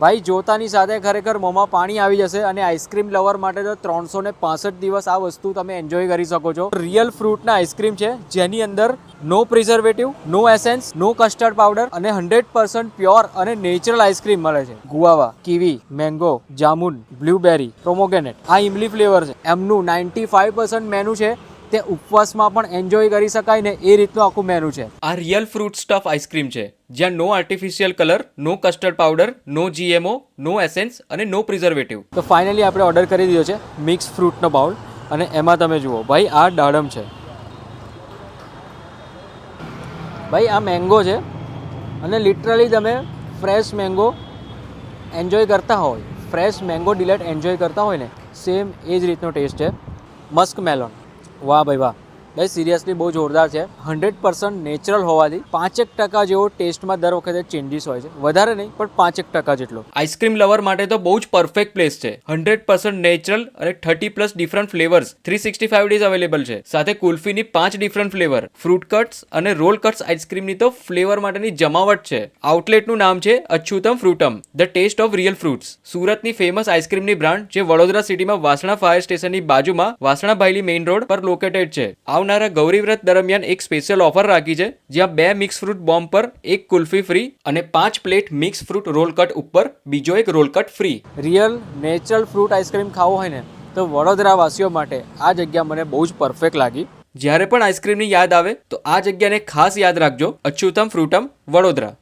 ભાઈ, જોતાની સાથે ખરેખર મોંમાં પાણી આવી જશે અને આઈસ્ક્રીમ લવર માટે તો ત્રણસો ને પાસઠ દિવસ આ વસ્તુ તમે એન્જોય કરી શકો છો. રિયલ ફ્રૂટના આઈસ્ક્રીમ છે, જેની અંદર no preservative no essence no custard powder અને હંડ્રેડ પર્સન્ટ પ્યોર અને નેચરલ આઈસ્ક્રીમ મળે છે. Guava, kiwi mango jamun blueberry pomegranate આ ઇમલી ફ્લેવર છે. એમનું નાઇન્ટી ફાઇવ પર્સન્ટ મેનુ છે તે ઉપવાસમાં પણ એન્જોય કરી શકાય ને એ રીતનું આખું મેનુ છે. આ રિયલ ફ્રૂટ સ્ટફ આઈસ્ક્રીમ છે જ્યાં no artificial colour no custard powder no GMO no essence અને નો પ્રિઝર્વેટિવ તો ફાઇનલી આપણે ઓર્ડર કરી દીધો છે મિક્સ ફ્રૂટનો બાઉલ અને એમાં તમે જુઓ ભાઈ આ દાડમ છે. ભાઈ આ મેંગો છે અને લિટરલી તમે ફ્રેશ મેંગો એન્જોય કરતા હોય ફ્રેશ મેંગો ડિલેટ એન્જોય કરતા હોય ને સેમ એ જ રીતનો ટેસ્ટ છે મસ્ક મેલોન વાહ ભાઈ વાહ. ભાઈ સિરિયસલી બહુ જોરદાર છે. હંડ્રેડ પર્સન્ટ નેચરલ હોવાથી પાંચેક ટકા જેવો ટેસ્ટમાં દર વખતે ચેન્જીસ હોય છે. વધારે નહીં, પણ પાંચેક ટકા જેટલો. આઈસ્ક્રીમ લવર માટે તો બહુ જ પરફેક્ટ પ્લેસ છે. હંડ્રેડ પર્સન્ટ નેચરલ અને thirty plus different flavours three sixty five days available છે. સાથે કુલ્ફીની પાંચ ડિફરન્ટ ફ્લેવર ફ્રૂટ કટ્સ અને રોલ કટ્સ આઈસ્ક્રીમની તો ફ્લેવર માટેની જમાવટ છે. આઉટલેટનું નામ છે Achyutam Fruitam the taste of real fruits સુરતની ફેમસ આઈસ્ક્રીમની બ્રાન્ડ જે વડોદરા સિટીમાં વાસણા ફાયર સ્ટેશનની બાજુમાં વાસણા ભાઈલી મેઇન રોડ પર લોકેટેડ છે. આવનારા ગૌરી વ્રત દરમિયાન એક સ્પેશિયલ ઓફર રાખી છે જ્યાં બે મિક્સ ફ્રૂટ બોમ્બ પર એક કુલ્ફી ફ્રી અને પાંચ plate mix fruit roll cut ઉપર બીજો એક roll cut free real natural fruit ice cream ખાવો હોય ને તો વડોદરાવાસીઓ માટે આ જગ્યા મને બહુ જ પરફેક્ટ લાગી. જ્યારે પણ આઈસ્ક્રીમની યાદ આવે તો આ જગ્યાને ખાસ યાદ રાખજો. અચ્યુતમ ફ્રૂટમ વડોદરા.